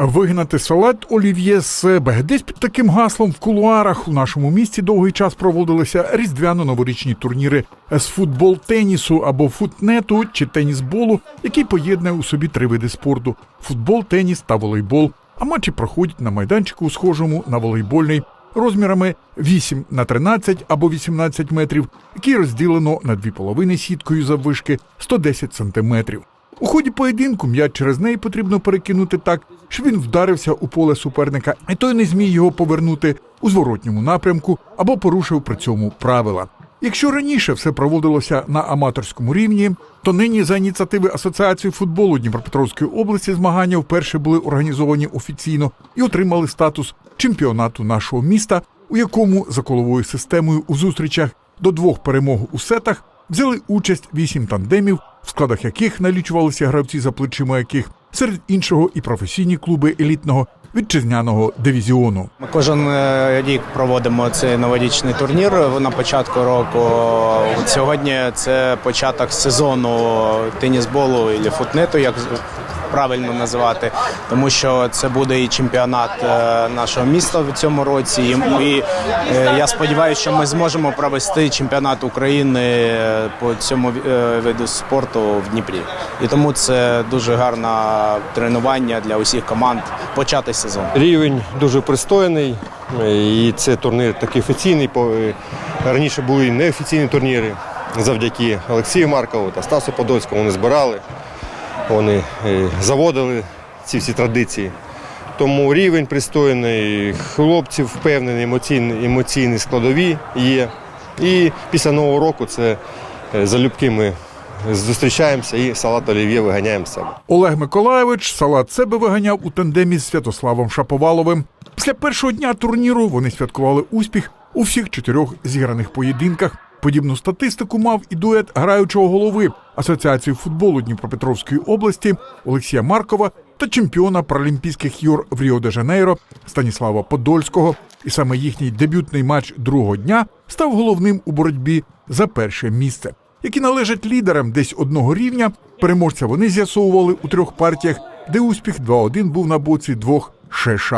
Вигнати салат олів'є з себе. Десь під таким гаслом в кулуарах у нашому місті довгий час проводилися різдвяно-новорічні турніри з футбол тенісу або футнету чи тенісболу, який поєднує у собі три види спорту: футбол, теніс та волейбол. А матчі проходять на майданчику, схожому на волейбольний, розмірами 8 на 13 або 18 метрів, який розділено на дві половини сіткою заввишки 110 сантиметрів. У ході поєдинку м'яч через неї потрібно перекинути так, щоб він вдарився у поле суперника, і той не зміг його повернути у зворотньому напрямку або порушив при цьому правила. Якщо раніше все проводилося на аматорському рівні, то нині за ініціативи Асоціації футболу Дніпропетровської області змагання вперше були організовані офіційно і отримали статус чемпіонату нашого міста, у якому за коловою системою у зустрічах до двох перемог у сетах взяли участь вісім тандемів, в складах яких налічувалися гравці, за плечима яких серед іншого і професійні клуби елітного вітчизняного дивізіону. Ми кожен е, рік проводимо цей новорічний турнір на початку року. Сьогодні це початок сезону тенісболу і футнету, як правильно називати, тому що це буде і чемпіонат е, нашого міста в цьому році. І, і е, я сподіваюся, що ми зможемо провести чемпіонат України е, по цьому виду спорту в Дніпрі. І тому це дуже гарне тренування для усіх команд почати сезон. Рівень дуже пристойний, і це турнір такий офіційний. По- Раніше були неофіційні турніри завдяки Олексію Маркову та Стасу Подольському. Вони збирали, вони е, заводили ці всі традиції. Тому рівень пристойний, хлопці впевнені, емоційні, емоційні складові є. І після Нового року це е, залюбки ми зустрічаємося і салат олів'є виганяємо себе. Олег Миколаєвич салат себе виганяв у тандемі з Святославом Шаповаловим. Після першого дня турніру вони святкували успіх у всіх чотирьох зіграних поєдинках. Подібну статистику мав і дует граючого голови Асоціації футболу Дніпропетровської області Олексія Маркова та чемпіона Паралімпійських ігор в Ріо-де-Жанейро Станіслава Подольського. І саме їхній дебютний матч другого дня став головним у боротьбі за перше місце які належать лідерам десь одного рівня. Переможця вони з'ясовували у трьох партіях, де успіх 2-1 був на боці двох ШШ.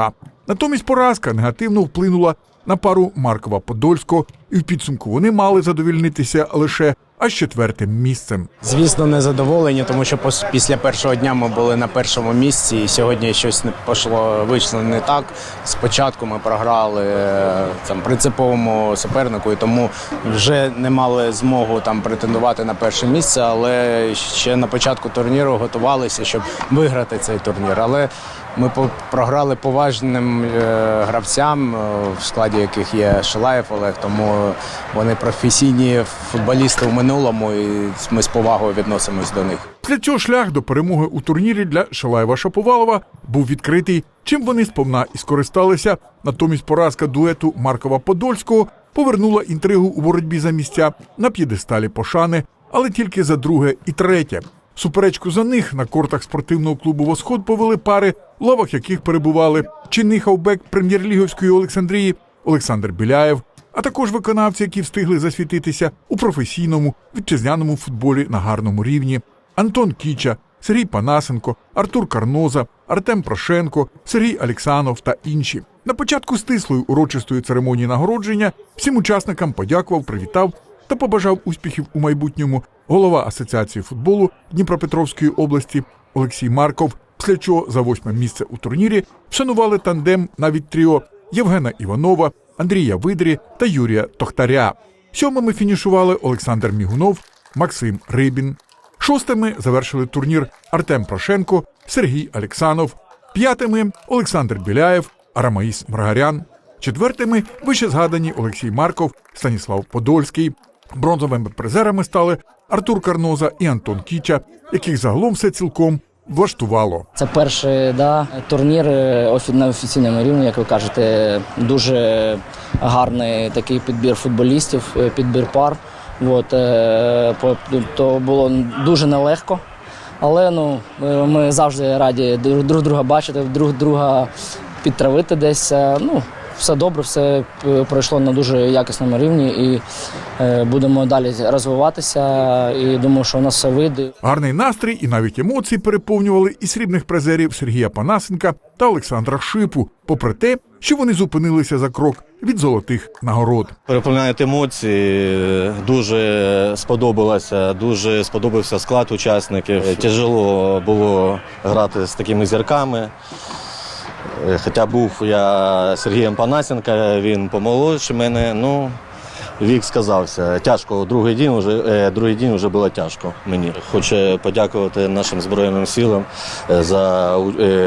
Натомість поразка негативно вплинула на пару Маркова Подольського, і в підсумку вони мали задовільнитися лише аж четвертим місцем. Звісно, не задоволені, тому що після першого дня ми були на першому місці, і сьогодні щось не пошло, вийшло не так. Спочатку ми програли е, там принциповому супернику, і тому вже не мали змогу там претендувати на перше місце. Але ще на початку турніру готувалися, щоб виграти цей турнір. Але ми програли поважним е, гравцям, е, в складі яких є Шилаєв Олег, тому вони професійні футболісти в минулому, і ми з повагою відносимось до них. Після цього шлях до перемоги у турнірі для Шалаєва Шаповалова був відкритий, чим вони сповна і скористалися. Натомість поразка дуету Маркова Подольського повернула інтригу у боротьбі за місця на п'єдесталі пошани, але тільки за друге і третє. Суперечку за них на кортах спортивного клубу Восход повели пари, в лавах яких перебували чинний хавбек прем'єр-ліговської Олександрії Олександр Біляєв, а також виконавці, які встигли засвітитися у професійному вітчизняному футболі на гарному рівні. Антон Кіча, Сергій Панасенко, Артур Карноза, Артем Прошенко, Сергій Алексанов та інші. На початку стислої урочистої церемонії нагородження всім учасникам подякував, привітав та побажав успіхів у майбутньому голова Асоціації футболу Дніпропетровської області Олексій Марков, після чого за восьме місце у турнірі вшанували тандем навіть тріо Євгена Іванова, Андрія Видрі та Юрія Тохтаря. Сьомими фінішували Олександр Мігунов, Максим Рибін. Шостими завершили турнір Артем Прошенко, Сергій Алексанов. П'ятими Олександр Біляєв, Арамаїс Маргарян. Четвертими вище згадані Олексій Марков, Станіслав Подольський. Бронзовими призерами стали Артур Карноза і Антон Кіча, яких загалом все цілком влаштувало. Це перший да, турнір на офіційному рівні, як ви кажете, дуже гарний такий підбір футболістів, е, підбір пар. От, е, то було дуже нелегко. Але ну, е, ми завжди раді друг друг друга бачити, друг друга підтравити десь. Ну, все добре, все е, пройшло на дуже якісному рівні і е, будемо далі розвиватися. І думаю, що у нас все вийде. Гарний настрій і навіть емоції переповнювали і срібних призерів Сергія Панасенка та Олександра Шипу, попри те, що вони зупинилися за крок від золотих нагород. Переповняють емоції. Дуже сподобалося, дуже сподобався склад учасників. Тяжело було грати з такими зірками. Е, Хоча був я Сергієм Панасенка, він помолодший мене. Ну, вік сказався. Тяжко. Другий день вже, е, другий день вже було тяжко мені. Хочу подякувати нашим Збройним силам е, за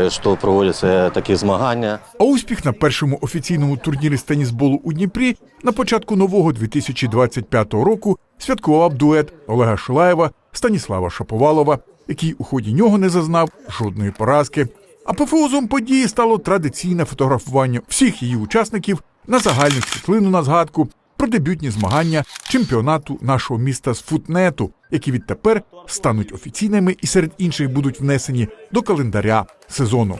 що проводяться такі змагання. А успіх на першому офіційному турнірі з тенісболу у Дніпрі на початку нового 2025 року святкував дует Олега Шилаєва Станіслава Шаповалова, який у ході нього не зазнав жодної поразки. Апофеозом події стало традиційне фотографування всіх її учасників на загальну світлину на згадку про дебютні змагання чемпіонату нашого міста з футнету, які відтепер стануть офіційними і серед інших будуть внесені до календаря сезону.